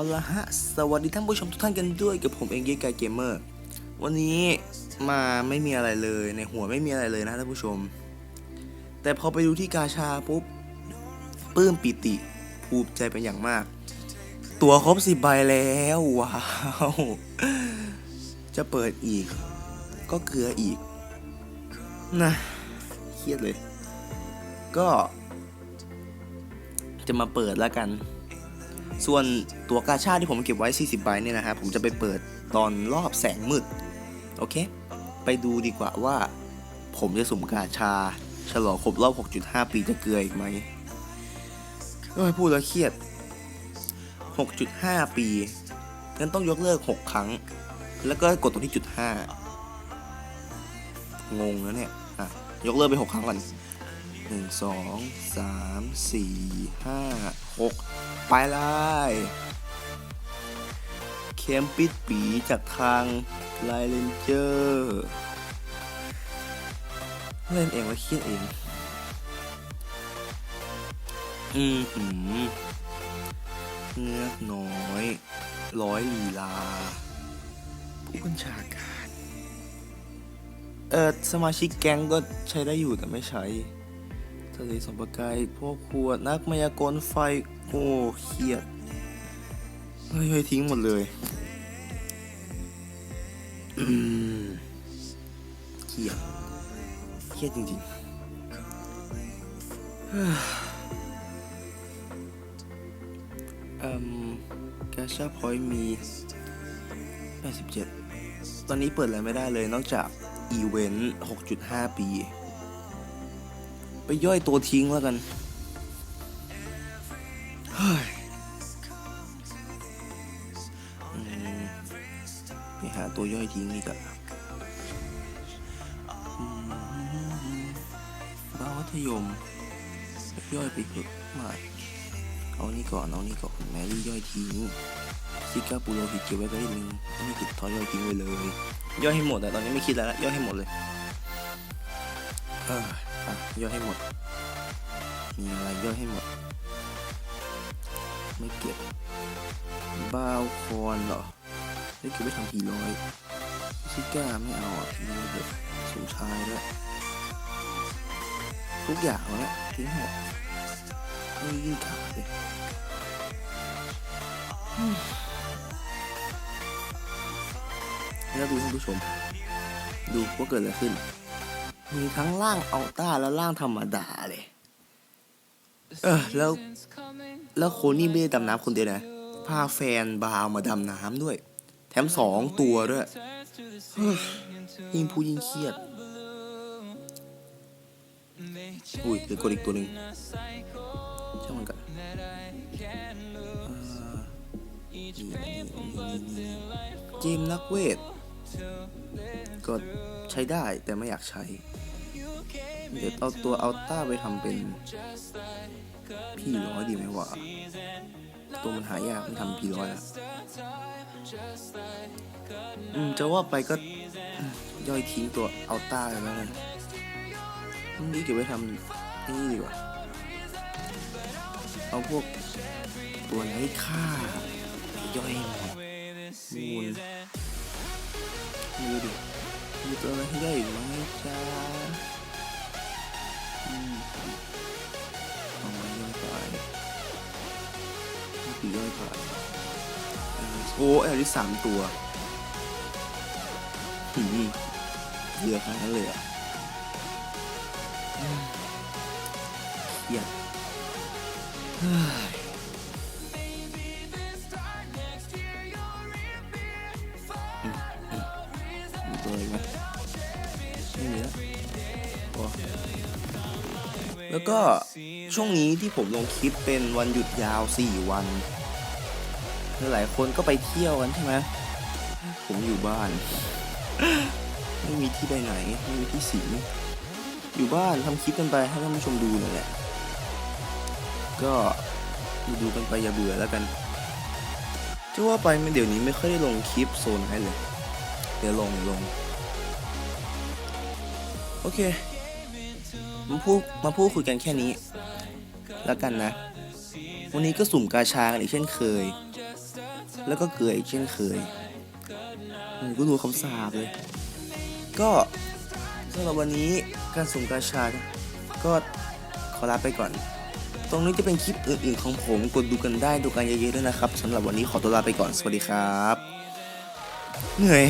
เอาละฮะ สวัสดีท่านผู้ชมทุกท่านกันด้วยกับผมเองเกกายเกมเมอร์ วันนี้มาไม่มีอะไรเลยในหัวไม่มีอะไรเลยนะท่านผู้ชม แต่พอไปดูที่กาชาปุ๊บปลื้มปิติภูมิใจเป็นอย่างมาก ตัวครบสิบใบแล้วว้าวจะเปิดอีก ก็เกลืออีกนะเครียดเลย ก็ จะมาเปิดแล้วกัน ส่วนตัวกาชาที่ผมเก็บไว้ 40 ใบเนี่ยนะครับผมจะไปเปิดตอนรอบแสงมืด โอเค ไปดูดีกว่าว่า ผมจะสุ่มกาชา ฉลองครบรอบ 6.5 ปีจะเกลืออีกไหมก็ให้พูดแล้วเครียด 6.5 ปีงั้นต้องยกเลิก 6 ครั้ง แล้วก็กดตรงที่จุด5งงแล้วเนี่ยอะยกเลิกไป 6 ครั้งก่อนหนึ่งสองสามสี่ห้าหก ไปเลยเคมปิดปีจากทางไลเลนเจอร์เล่นเองว่าเครียดเอง อืมหืมเงือกน้อย ร้อยลีลา ผู้บัญชาการ เออสมาชิกแก๊งก็ใช้ได้อยู่แต่ไม่ใช้ทะเลสมประกายพวกขวดนักมายากลไฟ โอ้เครียดเฮ้ยเฮ้ยทิ้งหมดเลยเครียดเครียดจริงๆเฮ้ยเอ่มกาชาพอยมี 87 ตอนนี้เปิดอะไรไม่ได้เลยนอกจากอีเวนต์ 6.5 ปี ไปย่อยตัวทิ้งแล้วกัน ไปหาตัวย่อยทิ้งนี่ก่อนบ้าวัธยม ย่อยไปเถอะไม่เอานี่ก่อน เอานี่ก่อนแมรี่ย่อยทิ้งซิก้าปูโรหิตเก็บไว้ก็ได้นึงไม่ติดทอยย่อยทิ้งไว้เลย ย่อยให้หมดแต่ตอนนี้ไม่คิดแล้วละย่อยให้หมดเลยเอออะย่อยให้หมด มีอะไรย่อยให้หมด ไม่เก็บบ้าวคอนเหรอไม่เก็บไปทำกี่ร้อยซิก้าไม่เอาอะมีเด็กสมชายด้วทุกอย่างแล้วทิ้งหมดไม่ยิ่งขาดเลยแล้วดูท่านผู้ชม ดูว่าเกิดอะไรขึ้น มีทั้งร่างอัลต้าและร่างธรรมดาเลย เออแล้วแล้วโคนี่ไม่ได้ดำน้ำคนเดียวนะ พาแฟนบาวมาดำน้ำด้วย แถมสองตัวด้วยยิ่งพูดยิ่งเครียด อุ้ยเดี๋ยวกดอีกตัวหนึ่งช่างมันก่อนนี่นี่นี่นี่เกมนักเวท ก็ใช้ได้แต่ไม่อยากใช้ เดี๋ยวเอาตัวอัลต้าไปทำเป็น พี่ร้อยดีไหมวะ ตัวมันหายากมันทำพี่ร้อยแล้วอืมจะว่าไปก็ย่อยทิ้งตัวอัลต้าแล้วกันพรุ่งนี้เก็บไว้ทำนี่ดีกว่า เอาพวกตัวไร้ค่าย่อยหมดมูลไม่รู้ดิมีตัวอะไรให้ย่อยอีกไหมจ้า เอามาย่อยไปนี่คือย่อยไปเออโอ้แอลลิสสามตัวหืมเยอะขนาดนั้นเลยเหรอะเครียดเฮ้ย แล้วก็ช่วงนี้ที่ผมลงคลิปเป็นวันหยุดยาว 4 วันหลายคนก็ไปเที่ยวกันใช่ไหมผมอยู่บ้าน ไม่มีที่ไปไหนไม่มีที่สิงอยู่บ้านทำคลิปกันไปให้ท่านผู้ชมดูนั่นแหละ ก็ดูดูกันไปอย่าเบื่อแล้วกันจะว่าไปมันเดี๋ยวนี้ไม่ค่อยได้ลงคลิปโซนให้เลย เดี๋ยวลงลง โอเค มาพูดมาพูดคุยกันแค่นี้ แล้วกันนะ วันนี้ก็สุ่มกาชากันอีกเช่นเคย แล้วก็เกลืออีกเช่นเคยกูดูคำสาบเลย ก็สำหรับวันนี้การสุ่มกาชา ก็ขอลาไปก่อน ตรงนี้จะเป็นคลิปอื่นๆของผมกดดูกันได้ดูกันเยอะๆด้วยนะครับสำหรับวันนี้ขอตัวลาไปก่อนสวัสดีครับ เหนื่อย